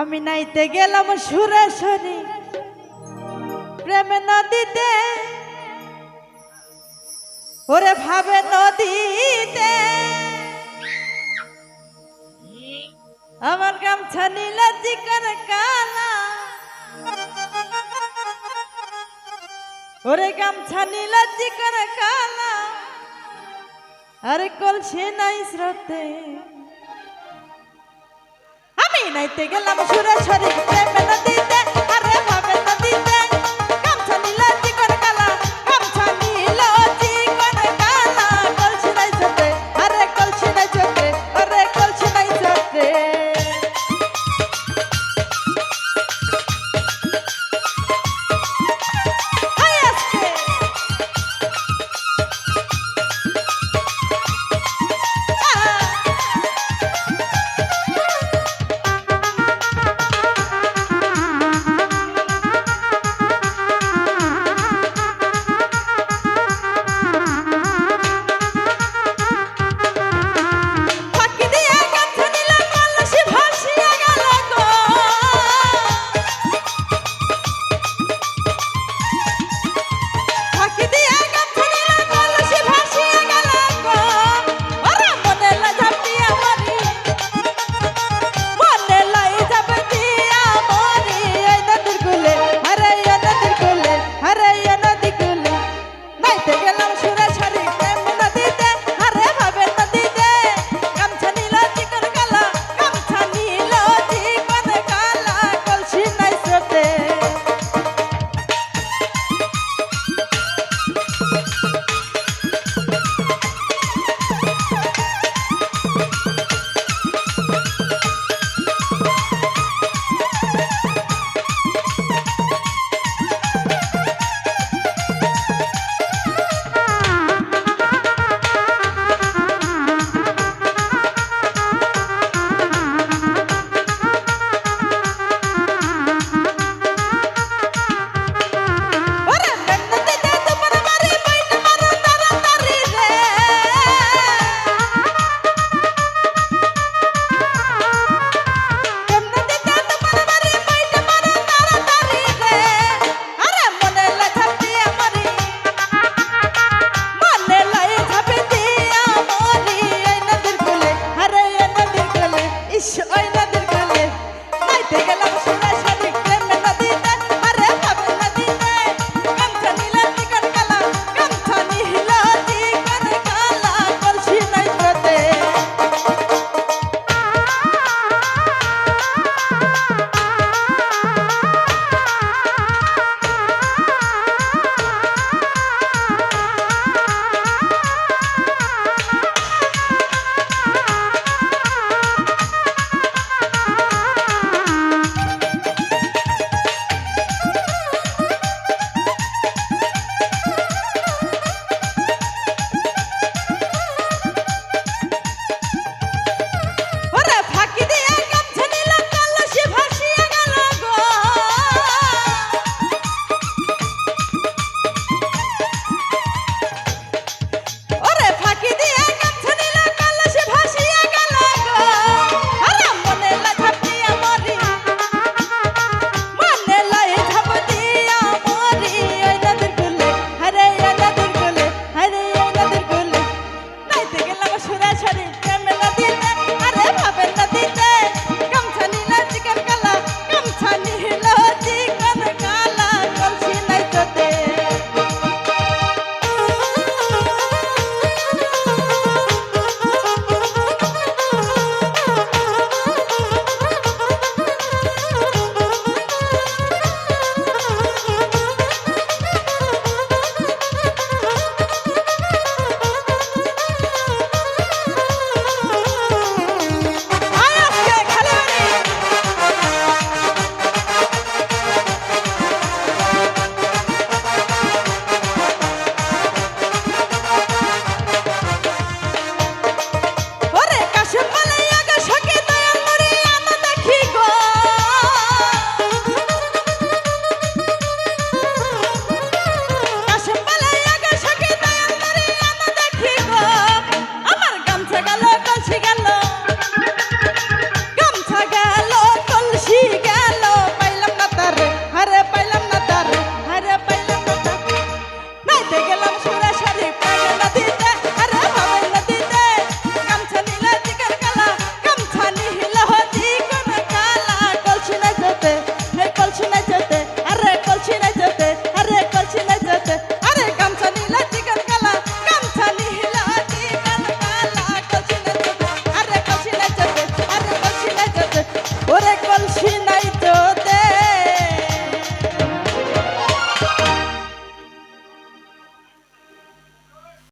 আমি নাইতে গেলাম সুরে সুরেশ্বরী। প্রেম নদীতে, ওরে ভাবে নদীতে। আমার গাম নীলা চিকন কালা। ওরে গাম নীলা চিকন কালা। আরে কলসি নাই শ্রোতে বানাইতে গেলাম সুরেশ্বরী প্রেমের